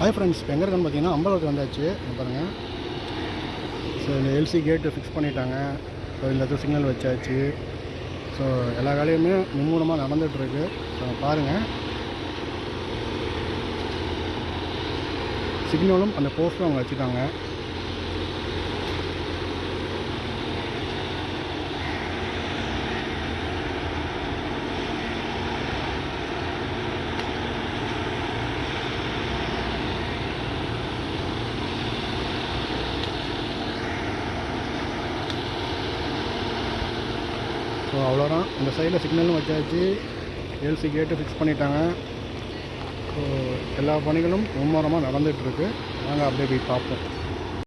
Hi friends எங்கே இருக்குன்னு பார்த்தீங்கன்னா அம்பலத்துக்கு வந்தாச்சு. பாருங்கள் ஸோ இந்த எல்சி கேட்டு ஃபிக்ஸ் பண்ணிட்டாங்க. ஸோ எல்லாத்தையும் சிக்னல் வச்சாச்சு. ஸோ எல்லா வேலையுமே மும்மூலமாக நடந்துகிட்ருக்கு ஸோ பாருங்கள் சிக்னலும் அந்த போஸ்ட்டும் அவங்க வச்சுட்டாங்க. ஸோ அவ்வளோதான். இந்த சைடில் சிக்னலும் வச்சாச்சு. எல்சி கேட்டு ஃபிக்ஸ் பண்ணிட்டாங்க. ஸோ எல்லா பணிகளும் மும்முரமாக நடந்துகிட்ருக்கு நாங்கள் அப்படியே போய் பார்ப்போம்.